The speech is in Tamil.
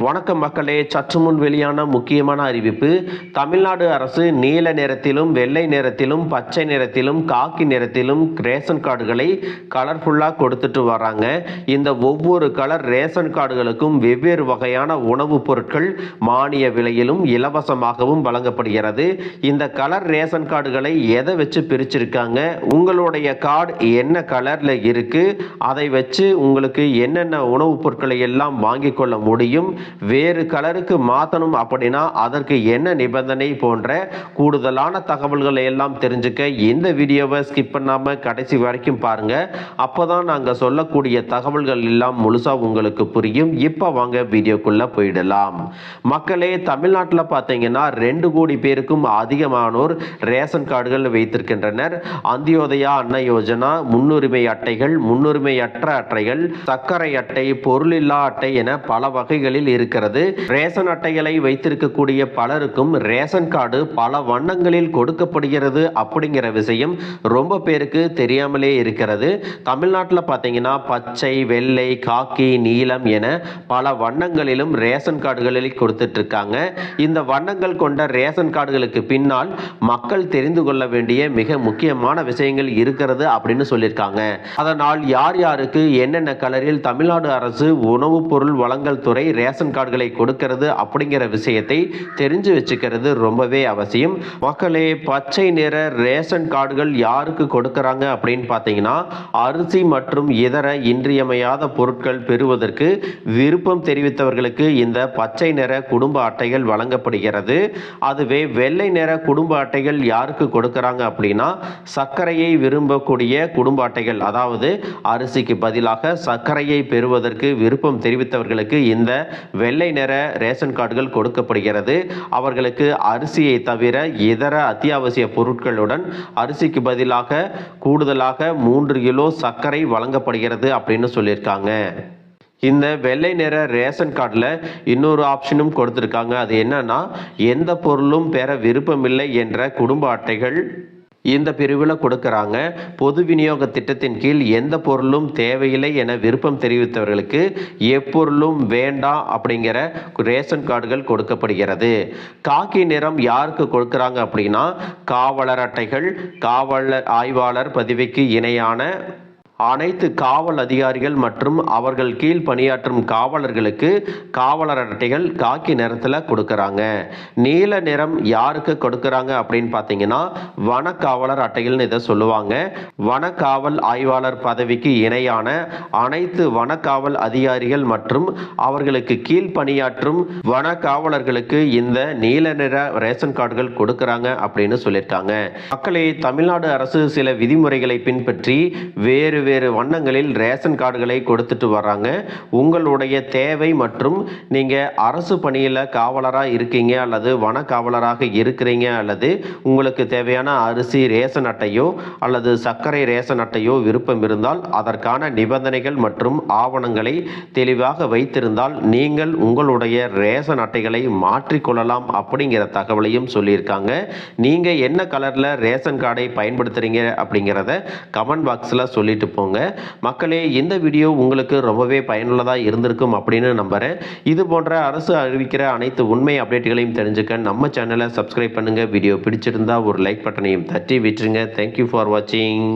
வணக்கம் மக்களே. சற்று முன் வெளியான முக்கியமான அறிவிப்பு. தமிழ்நாடு அரசு நீல நிறத்திலும் வெள்ளை நிறத்திலும் பச்சை நிறத்திலும் காக்கி நிறத்திலும் ரேஷன் கார்டுகளை கலர்ஃபுல்லாக கொடுத்துட்டு வராங்க. இந்த ஒவ்வொரு கலர் ரேஷன் கார்டுகளுக்கும் வெவ்வேறு வகையான உணவுப் பொருட்கள் மானிய விலையிலும் இலவசமாகவும் வழங்கப்படுகிறது. இந்த கலர் ரேஷன் கார்டுகளை எதை வச்சு பிரிச்சிருக்காங்க? உங்களுடைய கார்டு என்ன கலரில் இருக்குது அதை வச்சு உங்களுக்கு என்னென்ன உணவுப் பொருட்களை எல்லாம் வாங்கிக் கொள்ள முடியும்? வேறு கலருக்கு மாற்றணும் அப்படின்னா அதற்கு என்ன நிபந்தனை போன்ற கூடுதலான தகவல்களை எல்லாம் தெரிஞ்சுக்க இந்த வீடியோவை ஸ்கிப் பண்ணாமல் கடைசி வரைக்கும் பாருங்க. அப்போதான் நாங்கள் சொல்லக்கூடிய தகவல்கள் எல்லாம் முழுசாக உங்களுக்கு புரியும். இப்போ வாங்க வீடியோக்குள்ளே போயிடலாம். மக்களே தமிழ்நாட்டில் பார்த்தீங்கன்னா ரெண்டு கோடி பேருக்கும் அதிகமானோர் ரேஷன் கார்டுகள் வைத்திருக்கின்றனர். அந்தியோதயா அன்ன யோஜனா முன்னுரிமை அட்டைகள் முன்னுரிமையற்ற அட்டைகள் சர்க்கரை அட்டை பொருளில்லா அட்டை என பல வகைகளில் இருக்கிறது. ரேஷன் அட்டைகளை வைத்திருக்கக்கூடிய பலருக்கும் ரேஷன் கார்டு பல வண்ணங்களில் கொடுக்கப்படுகிறது அப்படிங்கிற விஷயம் ரொம்ப பேருக்கு தெரியாமலே இருக்கிறது. தமிழ்நாட்டில் பார்த்தீங்கன்னா பச்சை வெள்ளை காக்கி நீலம் என பல வண்ணங்களிலும் ரேஷன் கார்டுகளில் கொடுத்துட்டு இருக்காங்க இந்த வண்ணங்கள் கொண்ட ரேஷன் கார்டுகளுக்கு பின்னால் மக்கள் தெரிந்து கொள்ள வேண்டிய மிக முக்கியமான விஷயங்கள் இருக்கிறது அப்படின்னு சொல்லியிருக்காங்க. அதனால் யார் யாருக்கு என்னென்ன கலரில் தமிழ்நாடு அரசு உணவுப் பொருள் வழங்கல் துறை ரேஷன் கார்டுகளை கொடுக்கிறது அப்படிங்கிற விஷயத்தை தெரிஞ்சு வச்சுக்கிறது ரொம்பவே அவசியம். மக்களே பச்சை நிற ரேஷன் கார்டுகள் யாருக்கு கொடுக்கறாங்க அப்படின்னு பார்த்தீங்கன்னா அரிசி மற்றும் இதர இன்றியமையாத பொருட்கள் பெறுவதற்கு விருப்பம் தெரிவித்தவர்களுக்கு இந்த பச்சை நிற குடும்ப அட்டைகள் வழங்கப்படுகிறது. அதுவே வெள்ளை நிற குடும்ப அட்டைகள் யாருக்கு கொடுக்கறாங்க அப்படின்னா சர்க்கரையை விரும்பக்கூடிய குடும்ப அட்டைகள் அதாவது அரிசிக்கு பதிலாக சர்க்கரையை பெறுவதற்கு விருப்பம் தெரிவித்தவர்களுக்கு இந்த வெள்ளை நிற ரேஷன் கார்டுகள் கொடுக்கப்படுகிறது. அவர்களுக்கு அரிசியை தவிர இதர அத்தியாவசிய பொருட்களுடன் அரிசிக்கு பதிலாக கூடுதலாக மூன்று கிலோ சர்க்கரை வழங்கப்படுகிறது அப்படின்னு சொல்லியிருக்காங்க. இந்த வெள்ளை நிற ரேஷன் கார்டில் இன்னொரு ஆப்ஷனும் கொடுத்துருக்காங்க. அது என்னன்னா எந்த பொருளும் பெற விருப்பமில்லை என்ற குடும்ப அட்டைகள். இந்த பிரிவில் கொடுக்கறாங்க. பொது விநியோக திட்டத்தின் கீழ் எந்த பொருளும் தேவையில்லை என விருப்பம் தெரிவித்தவர்களுக்கு எப்பொருளும் வேண்டாம் அப்படிங்கிற ரேஷன் கார்டுகள் கொடுக்கப்படுகிறது. காக்கி நிறம் யாருக்கு கொடுக்கறாங்க அப்படின்னா காவலர் அட்டைகள் காவலர் ஆய்வாளர் பதவிக்கு இணையான அனைத்து காவல் அதிகாரிகள் மற்றும் அவர்கள் கீழ் பணியாற்றும் காவலர்களுக்கு காவலர் அட்டைகள் காக்கி நிறத்தில் கொடுக்குறாங்க. நீல நிறம் யாருக்கு கொடுக்குறாங்க அப்படின்னு பார்த்தீங்கன்னா வனக்காவலர் அட்டைகள்னு இதை சொல்லுவாங்க. வனக்காவல் ஆய்வாளர் பதவிக்கு இணையான அனைத்து வனக்காவல் அதிகாரிகள் மற்றும் அவர்களுக்கு கீழ் பணியாற்றும் வனக்காவலர்களுக்கு இந்த நீல நிற ரேஷன் கார்டுகள் கொடுக்குறாங்க அப்படின்னு சொல்லியிருக்காங்க. மக்களே தமிழ்நாடு அரசு சில விதிமுறைகளை பின்பற்றி வேறு வேறு வண்ணங்களில் ரேஷன் கார்டுகளை கொடுத்துட்டு வர்றாங்க. உங்களுடைய தேவை மற்றும் நீங்கள் அரசு பணியில் காவலராக இருக்கீங்க அல்லது வன காவலராக இருக்கிறீங்க அல்லது உங்களுக்கு தேவையான அரிசி ரேஷன் அட்டையோ அல்லது சர்க்கரை ரேஷன் அட்டையோ விருப்பம் இருந்தால் அதற்கான நிபந்தனைகள் மற்றும் ஆவணங்களை தெளிவாக வைத்திருந்தால் நீங்கள் உங்களுடைய ரேஷன் அட்டைகளை மாற்றிக்கொள்ளலாம் அப்படிங்கிற தகவலையும் சொல்லியிருக்காங்க. நீங்கள் என்ன கலரில் ரேஷன் கார்டை பயன்படுத்துகிறீங்க அப்படிங்கிறத கமெண்ட் பாக்ஸில் சொல்லிட்டு போங்க. மக்களே இந்த வீடியோ உங்களுக்கு ரொம்பவே பயனுள்ளதாக இருந்திருக்கும் அப்படின்னு நம்புகிறேன் இது போன்ற அரசு அறிவிக்கிற அனைத்து உண்மை அப்டேட்டுகளையும் தெரிஞ்சுக்க நம்ம சேனலை சப்ஸ்கிரைப் பண்ணுங்கள் வீடியோ பிடிச்சிருந்தா ஒரு லைக் பட்டனையும் தட்டி விட்டுருங்க. தேங்க்யூ ஃபார் வாட்சிங்